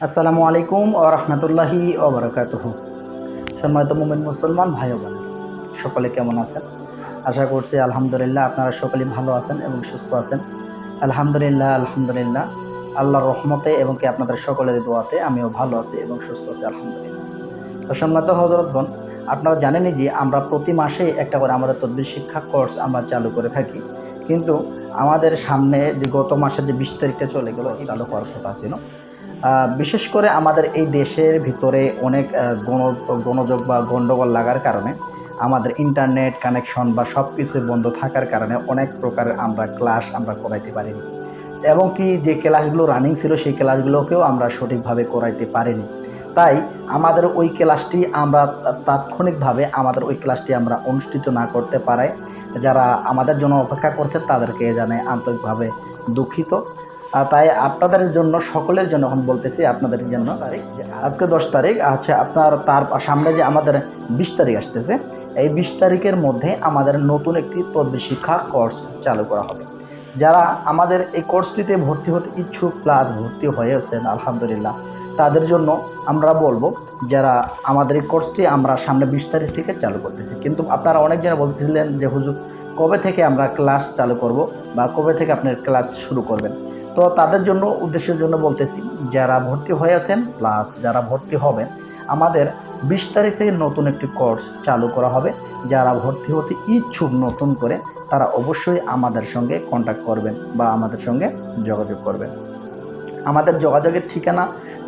আসসালামু আলাইকুম ও রহমতুল্লাহি ওবরাকাত সম্মানিত মোমিন মুসলমান ভাই বোন, সকলে কেমন আছেন? আশা করছি আলহামদুলিল্লাহ আপনারা সকলেই ভালো আছেন এবং সুস্থ আছেন। আলহামদুলিল্লাহ আলহামদুলিল্লাহ। আল্লাহর রহমতে এবং কি আপনাদের সকলের দোয়াতে আমিও ভালো আছি এবং সুস্থ আছি, আলহামদুলিল্লাহ। তো সম্মানিত হজরতগণ আপনারা জানেনই যে আমরা প্রতি মাসে একটা করে আমাদের তদ্বির শিক্ষা কোর্স আমরা চালু করে থাকি। কিন্তু আমাদের সামনে যে গত মাসের যে বিশ তারিখটা চলে গেল, চালু হওয়ার কথা ছিল। বিশেষ করে আমাদের এই দেশের ভিতরে অনেক গণ, গণযোগ বা গণ্ডগোল লাগার কারণে আমাদের ইন্টারনেট কানেকশন বা সব কিছুই বন্ধ থাকার কারণে অনেক প্রকার আমরা ক্লাস আমরা করাইতে পারিনি। এবং কি যে ক্লাসগুলো রানিং ছিল, সেই ক্লাসগুলোকেও আমরা সঠিকভাবে করাইতে পারিনি। তাই আমাদের ওই ক্লাসটি আমরা তাৎক্ষণিকভাবে আমাদের ওই ক্লাসটি আমরা অনুষ্ঠিত না করতে পারায়, যারা আমাদের জন্য অপেক্ষা করছে তাদেরকে জানে আন্তরিকভাবে দুঃখিত। তাই আপনাদের জন্য, সকলের জন্য এখন বলতেছি আপনাদের জন্য। আজকে দশ তারিখ আছে আপনার তার সামনে যে আমাদের বিশ তারিখ আসতেছে, এই বিশ তারিখের মধ্যে আমাদের নতুন একটি তদ্বির শিক্ষা কোর্স চালু করা হবে। যারা আমাদের এই কোর্সটিতে ভর্তি হতে ইচ্ছুক প্লাস ভর্তি হয়েছেন, আলহামদুলিল্লাহ, তাদের জন্য আমরা বলব, যারা আমাদের এই কোর্সটি আমরা সামনে বিশ তারিখ থেকে চালু করতেছি। কিন্তু আপনারা অনেকজন বলছিলেন যে, হুজুর কবে থেকে আমরা ক্লাস চালু করব বা কবে থেকে আপনার ক্লাস শুরু করবেন? তো তাদের জন্য, উদ্দেশ্যের জন্য বলতেছি, যারা ভর্তি হয়ে আছেন প্লাস যারা ভর্তি হবেন, আমাদের বিশ তারিখ থেকে নতুন একটি কোর্স চালু করা হবে। যারা ভর্তি হতে ইচ্ছুক নতুন করে, তারা অবশ্যই আমাদের সঙ্গে কন্ট্যাক্ট করবেন বা আমাদের সঙ্গে যোগাযোগ করবেন। আমাদের যোগাযোগের ঠিকানা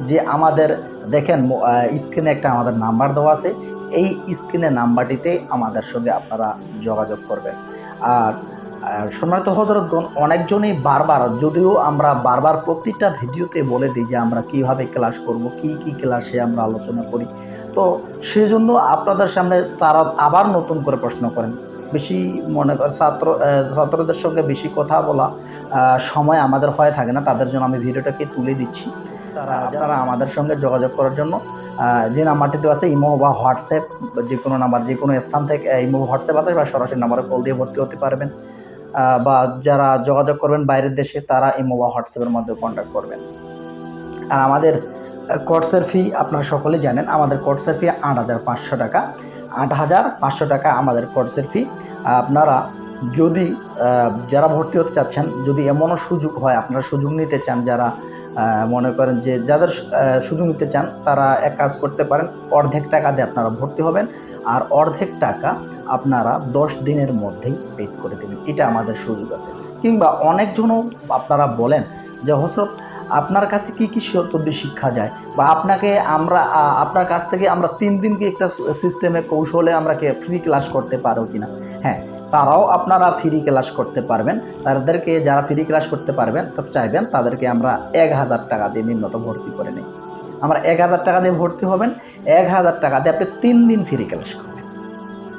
যে আমাদের দেখেন স্ক্রিনে একটা আমাদের নাম্বার দেওয়া আছে। এই স্ক্রিনের নাম্বারটিতে আমাদের সঙ্গে আপনারা যোগাযোগ করবেন। আর সম্মানিত হজরতগণ, অনেকজনই বারবার, যদিও আমরা বারবার প্রতিটা ভিডিওতে বলে দিই যে আমরা কীভাবে ক্লাস করব, কি কি ক্লাসে আমরা আলোচনা করি। তো সেজন্য আপনাদের সামনে তারা আবার নতুন করে প্রশ্ন করেন। বেশি মনে ছাত্র ছাত্রদের সঙ্গে বেশি কথা বলা সময় আমাদের হয়ে থাকে না, তাদের জন্য আমি ভিডিওটাকে তুলে দিচ্ছি। তারা যারা আমাদের সঙ্গে যোগাযোগ করার জন্য যে নাম্বারটি দেওয়া আছে, ইমো বা হোয়াটসঅ্যাপ, যে কোনো নাম্বার, যে কোনো স্থান থেকে ইমো হোয়াটসঅ্যাপ আছে, বা সরাসরি নাম্বারে কল দিয়ে ভর্তি হতে পারবেন। বা যারা যোগাযোগ করবেন বাইরের দেশে, তারা ইমো বা হোয়াটসঅ্যাপের মধ্যে কন্ট্যাক্ট করবেন। আর আমাদের কোর্সের ফি আপনারা সকলেই জানেন, আমাদের কোর্সের ফি আট হাজার পাঁচশো টাকা। আট হাজার পাঁচশো টাকা আমাদের কোর্সের ফি আপনারা যদি যারা ভর্তি হতে চাচ্ছেন, যদি এমনও সুযোগ হয়, আপনারা সুযোগ নিতে চান, যারা মনে করেন যে যাদের সুযোগ নিতে চান, তারা এক কাজ করতে পারেন, অর্ধেক টাকা দিয়ে আপনারা ভর্তি হবেন আর অর্ধেক টাকা আপনারা দশ দিনের মধ্যেই পেড করে দেবেন। এটা আমাদের সুযোগ আছে। কিংবা অনেকজনও আপনারা বলেন যে হজরত আপনার কাছে কি কি তদ্বি শিক্ষা যায়? বা আপনাকে আমরা আপনার কাছ থেকে আমরা তিন দিন কি একটা সিস্টেমে কৌশলে আমরা কে ফ্রি ক্লাস করতে পারো কিনা? হ্যাঁ তারাও আপনারা ফ্রি ক্লাস করতে পারবেন। তাদেরকে যারা ফ্রি ক্লাস করতে পারবেন চাইবেন তাদেরকে আমরা এক হাজার টাকা দিয়ে নিম্নত ভর্তি করে নিই। আমরা এক হাজার টাকা দিয়ে ভর্তি হবেন, এক হাজার টাকা দিয়ে আপনি তিন দিন ফ্রি ক্লাস করবেন।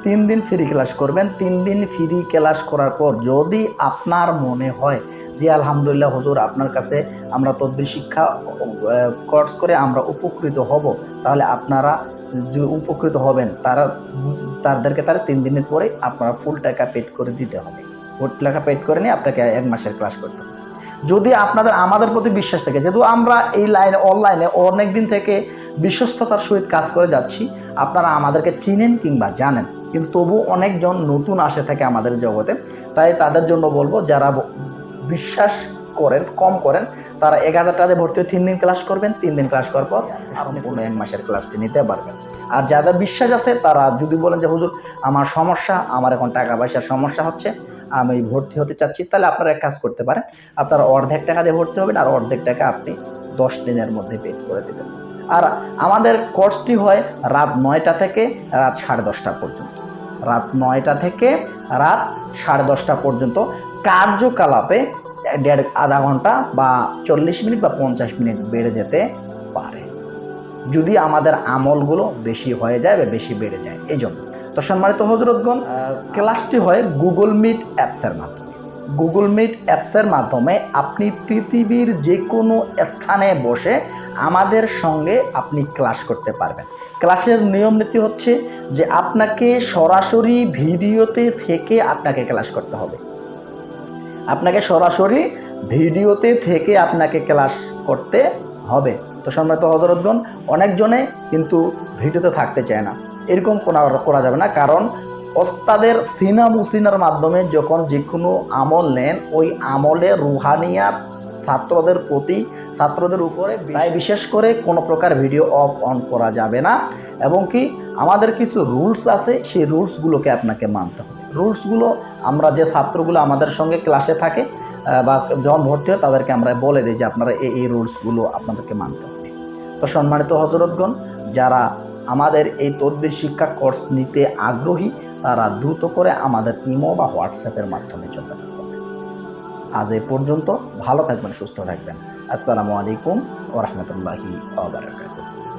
তিন দিন ফ্রি ক্লাস করবেন, তিন দিন ফ্রি ক্লাস করার পর যদি আপনার মনে হয় যে, আলহামদুলিল্লাহ হুজুর, আপনার কাছে আমরা তদ্বির শিক্ষা কোর্স করে আমরা উপকৃত হব, তাহলে আপনারা উপকৃত হবেন, তারা তাদেরকে তারা তিন দিনের পরে আপনারা ফুল টাকা পেড করে দিতে হবে। ফুল টাকা পেড করে নিয়ে আপনাকে এক মাসের ক্লাস করতে হবে। যদি আপনাদের, আমাদের প্রতি বিশ্বাস থাকে, যেহেতু আমরা এই লাইনে অনলাইনে অনেক দিন থেকে বিশ্বস্ততার সহিত কাজ করে যাচ্ছি, আপনারা আমাদেরকে চিনেন কিংবা জানেন, কিন্তু তবু অনেকজন নতুন আসে থাকে আমাদের জগতে, তাই তাদের জন্য বলব, যারা বিশ্বাস করেন, কম করেন, তারা এক হাজার টাকা ভর্তি হয়ে তিন দিন ক্লাস করবেন, তিন দিন ক্লাস করার পর আপনি কোনো এক মাসের ক্লাসটি নিতে পারবেন। আর যাদের বিশ্বাস আছে, তারা যদি বলেন যে, হুজুর, আমার সমস্যা, আমার এখন টাকা পয়সার সমস্যা হচ্ছে, আমি ভর্তি হতে চাচ্ছি, তাহলে আপনারা এক কাজ করতে পারেন, আপনারা অর্ধেক টাকা দিয়ে ভর্তি হবেন, আর অর্ধেক টাকা আপনি দশ দিনের মধ্যে পেড করে দেবেন। আর আমাদের কোর্সটি হয় রাত নয়টা থেকে রাত সাড়ে দশটা পর্যন্ত। রাত নয়টা থেকে রাত সাড়ে দশটা পর্যন্ত কার্যকলাপে দেড় আধা ঘণ্টা বা চল্লিশ মিনিট বা পঞ্চাশ মিনিট বেড়ে যেতে পারে। যদি আমাদের আমলগুলো বেশি হয়ে যায় বা বেশি বেড়ে যায় এই জন্য। তো সম্মানিত হজরতগণ ক্লাসটি হয় গুগল মিট অ্যাপসের মাধ্যমে। গুগল মিট অ্যাপসের মাধ্যমে আপনি পৃথিবীর যে কোনো স্থানে বসে আমাদের সঙ্গে আপনি ক্লাস করতে পারবেন। ক্লাসের নিয়ম নীতি হচ্ছে যে আপনাকে সরাসরি ভিডিওতে থেকে আপনাকে ক্লাস করতে হবে। আপনাকে সরাসরি ভিডিওতে থেকে আপনাকে ক্লাস করতে হবে। তো সম্মানিত হজরতগণ অনেকজনে কিন্তু ভিডিওতে থাকতে চায় না। এরকম কোনো করা যাবে না কারণ ওস্তাদের সিনা মুসিনার মাধ্যমে যখন যে কোনো আমল নেন ওই আমলে রুহানিয়াত ছাত্রদের প্রতি ছাত্রদের উপরে তাই বিশেষ করে কোনো প্রকার ভিডিও অফ অন করা যাবে না। এবং কি আমাদের কিছু রুলস আছে সেই রুলসগুলোকে আপনাকে মানতে হবে। রুলসগুলো, আমরা যে ছাত্রগুলো আমাদের সঙ্গে ক্লাসে থাকে বা যখন ভর্তি হয় তাদেরকে আমরা বলে দিই যে আপনারা এই এই রুলসগুলো আপনাদেরকে মানতে হবে। তো সম্মানিত হজরতগণ, যারা আমাদের এই তদ্বির শিক্ষা কোর্স নিতে আগ্রহী, তারা দ্রুত করে আমাদের ইমো বা হোয়াটসঅ্যাপের মাধ্যমে করবেন। আজ এ পর্যন্ত ভালো থাকবেন, সুস্থ থাকবেন। আসসালামু আলাইকুম ওরহমতুল্লাহি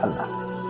আল্লাহ হাফিজ।